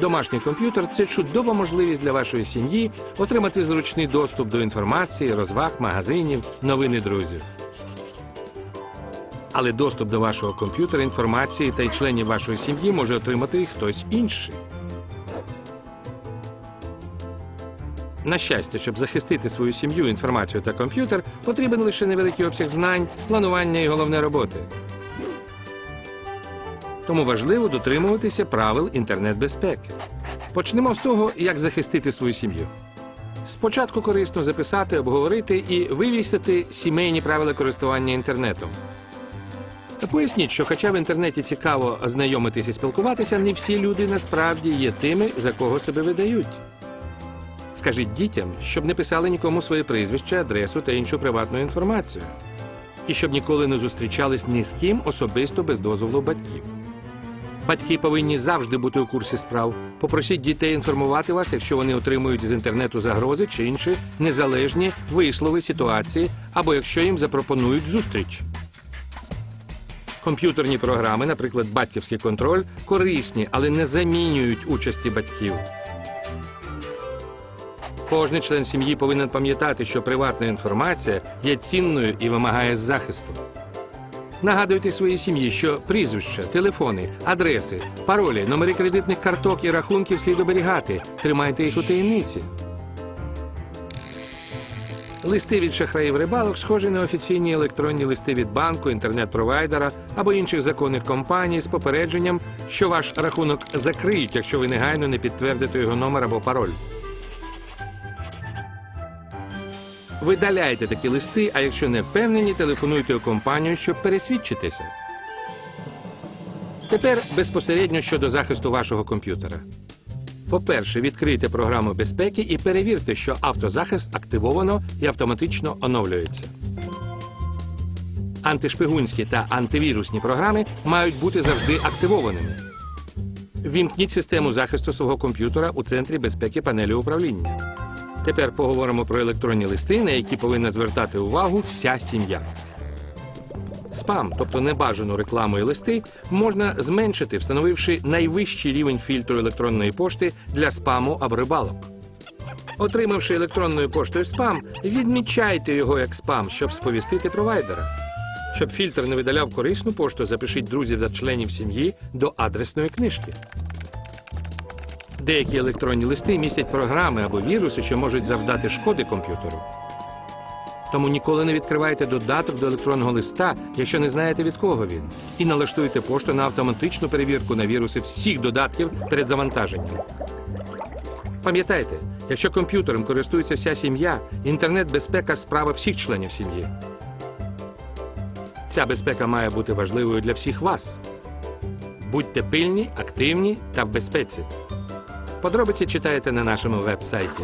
Домашній комп'ютер це чудова можливість для вашої сім'ї отримати зручний доступ до інформації, розваг, магазинів, новини друзів. Але доступ до вашого комп'ютера, інформації та й членів вашої сім'ї може отримати і хтось інший. На щастя, щоб захистити свою сім'ю, інформацію та комп'ютер, потрібен лише невеликий обсяг знань, планування і головне роботи. Тому важливо дотримуватися правил інтернет-безпеки. Почнемо з того, як захистити свою сім'ю. Спочатку корисно записати, обговорити і вивісити сімейні правила користування інтернетом. Поясніть, що хоча в інтернеті цікаво знайомитися і спілкуватися, не всі люди насправді є тими, за кого себе видають. Скажіть дітям, щоб не писали нікому своє прізвище, адресу та іншу приватну інформацію. І щоб ніколи не зустрічались ні з ким особисто без дозволу батьків. Батьки повинні завжди бути у курсі справ. Попросіть дітей інформувати вас, якщо вони отримують з інтернету загрози чи інші незалежні вислови ситуації, або якщо їм запропонують зустріч. Комп'ютерні програми, наприклад, батьківський контроль, корисні, але не замінюють участі батьків. Кожний член сім'ї повинен пам'ятати, що приватна інформація є цінною і вимагає захисту. Нагадуйте своїй сім'ї, що прізвища, телефони, адреси, паролі, номери кредитних карток і рахунків слід оберігати. Тримайте їх у таємниці. Листи від шахраїв рибалок схожі на офіційні електронні листи від банку, інтернет-провайдера або інших законних компаній з попередженням, що ваш рахунок закриють, якщо ви негайно не підтвердите його номер або пароль. Видаляйте такі листи, а якщо не впевнені, телефонуйте у компанію, щоб пересвідчитися. Тепер безпосередньо щодо захисту вашого комп'ютера. По-перше, відкрийте програму безпеки і перевірте, що автозахист активовано і автоматично оновлюється. Антишпигунські та антивірусні програми мають бути завжди активованими. Вімкніть систему захисту свого комп'ютера у центрі безпеки панелі управління. Тепер поговоримо про електронні листи, на які повинна звертати увагу вся сім'я. Спам, тобто небажану рекламу і листи, можна зменшити, встановивши найвищий рівень фільтру електронної пошти для спаму або рибалок. Отримавши електронною поштою спам, відмічайте його як спам, щоб сповістити провайдера. Щоб фільтр не видаляв корисну пошту, запишіть друзів та членів сім'ї до адресної книжки. Деякі електронні листи містять програми або віруси, що можуть завдати шкоди комп'ютеру. Тому ніколи не відкривайте додаток до електронного листа, якщо не знаєте від кого він, і налаштуйте пошту на автоматичну перевірку на віруси всіх додатків перед завантаженням. Пам'ятайте, якщо комп'ютером користується вся сім'я, інтернет-безпека справа всіх членів сім'ї. Ця безпека має бути важливою для всіх вас. Будьте пильні, активні та в безпеці. Подробиці читаєте на нашому веб-сайті.